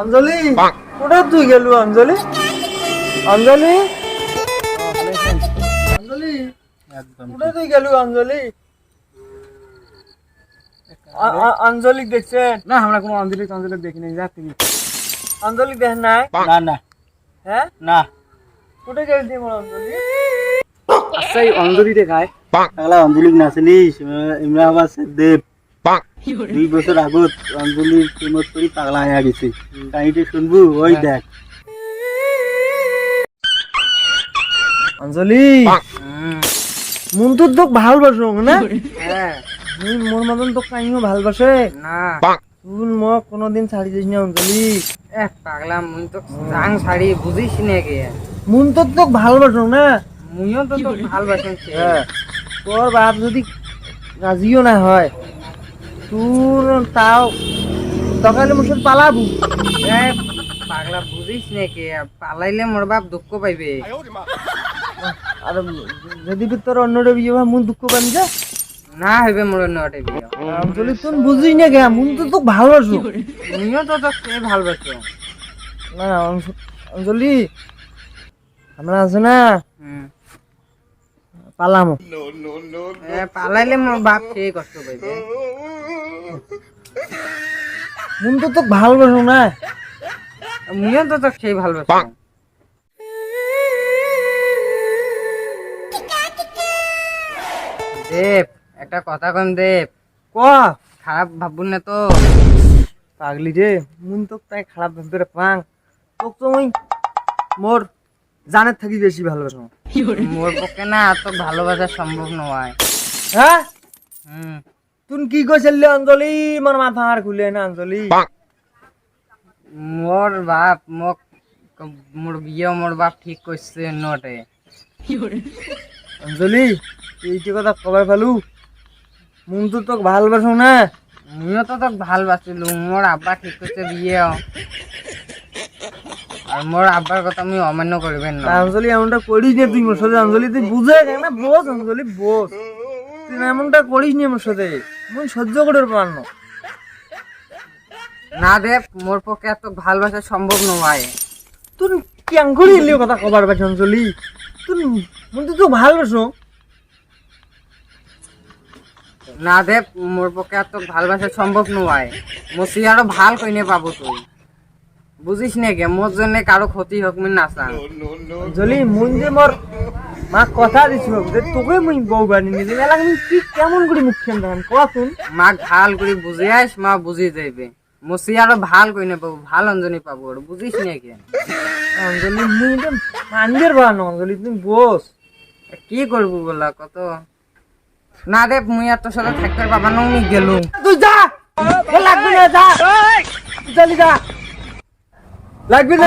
অঞ্জলি? কোটা তুই গেলু অঞ্জলি? অঞ্জলি? অঞ্জলি একদম কোটা তুই গেলু অঞ্জলি? আঞ্জলিক দেখছেন? না আমরা কোনো অঞ্জলি টঞ্জলি দেখিনি যা তুমি। আঞ্জলিক দেখেন নাই? না না। হ্যাঁ? না। কোটে গেলছি মোর অঞ্জলি? আচ্ছা এই অঞ্জলি দেখায়। অঞ্জলি নাচলিস ইমরা আবার দেব। দুই বছর আগত অঞ্জলির প্রেমত করি পাগলা হয়ে গেছে। কাহিনীটা শুনব? ওই দেখ। অঞ্জলি। মন তোর তোক ভালবাসো না? হ্যাঁ। মুই মোর মতন তোক কাহিও ভালবাসে না। তুই মোক কোনোদিন ছাড়ি দিস না অঞ্জলি। এ পাগলা মুই তো জাং শাড়ি বুঝিস নাকি মন তোর তোক ভালবাসো না? মুইও তো তোর ভালবাসেন হ্যাঁ। তোর বাপ যদি রাজিও না হয় তোর তাও। তকালে মোর সাথে পালাবু। পাগলা বুঝিস নাকি পালাইলে মোর বাপ দুঃখ পাইবে। আর যদি তোর অন্যটা বিয়ে হয় মন দুঃখ পাবি যা। না হইবে মোর নটে বিয়ে। অঞ্জলি তুই বুঝিস না কে? মন তো তোক ভালোবাসো মুইও তো তোকে ভালবাসো না অঞ্জ- অঞ্জলি আমরা আছে না। পালামো। এ পালাইলে মোর বাপ সেই কষ্ট পাইবে। মন তো ভালোবাসো না। মুইও তো তোকে সেই ভালবাসো দেব একটা কথা কম দেব। ক? খারাপ ভাবুন না তো। পাগলি রে মন তোক তাই খারাপ ভাবতে রে পাং। তোক তো মই মোর জানের থাকি বেশি ভালোবাসো মোর পক্ষে না এত ভালোবাসা সম্ভব নয়। হ্যাঁ? হুম। তুই কি কইছিল অঞ্জলি মোর মাথা আর খুলে না অঞ্জলি মোর বাপ মোক মোর বিয়ে মোর বাপ ঠিক করছে নটে অঞ্জলি এইটি কথা কবার ফেলু মন তো তোক ভালোবাসো না। মুইও তো তোক ভালবাসিলো মোর আব্বা ঠিক করছে বিয়ে। আর মোর আব্বার কথা আমি অমান্য করবেন না অঞ্জলি এমনটা করিস নি তুই মোর সাথে অঞ্জলি তুই বুঝে না বোস অঞ্জলি বোস তুই না এমনটা করিস নি মোর সাথে। মন সহ্য করে পার না। না দেব মোর পক্ষে এত ভালোবাসা সম্ভব নয়। তুই কেন করে এলি কথা কবার পাচ্ছ অঞ্জলি তুই মন তো ভালোবাসো। না দেব মোর পক্ষে এত ভালোবাসা সম্ভব নয়। মসি আরও ভালো কইনে পাবো তুই। বুঝিস নাকি মোর জন্য কারও ক্ষতি হোক আমি না চান অঞ্জলি মন যে মোর মা কথা দিছিল যে তোকে মুই বউ বানি যাবে এলাকা তুই কেমন করে মুখ খেন দেখান কতুন মাক ভালো করে বুঝে আইস মা বুঝি যাইবে। মসি আরও ভালো কইনে পাবো ভালো অঞ্জনি পাবো ওর বুঝিস নাকি অঞ্জলি মুই তো মানবের বানো অঞ্জলি তুমি বস। কি করব বলা কত? না দেব মুই আর তোর সাথে থাকতে পাবা না গেলুম। তুই যা! এ লাগবে না যা! তুই চলি যা! লাগবে না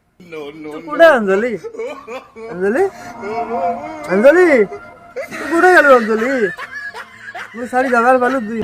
তুই কোথায় অঞ্জলি অঞ্জলি অঞ্জলি তুই কোথায় গেল অঞ্জলি মুই শাড়ি যাবার পালু তুই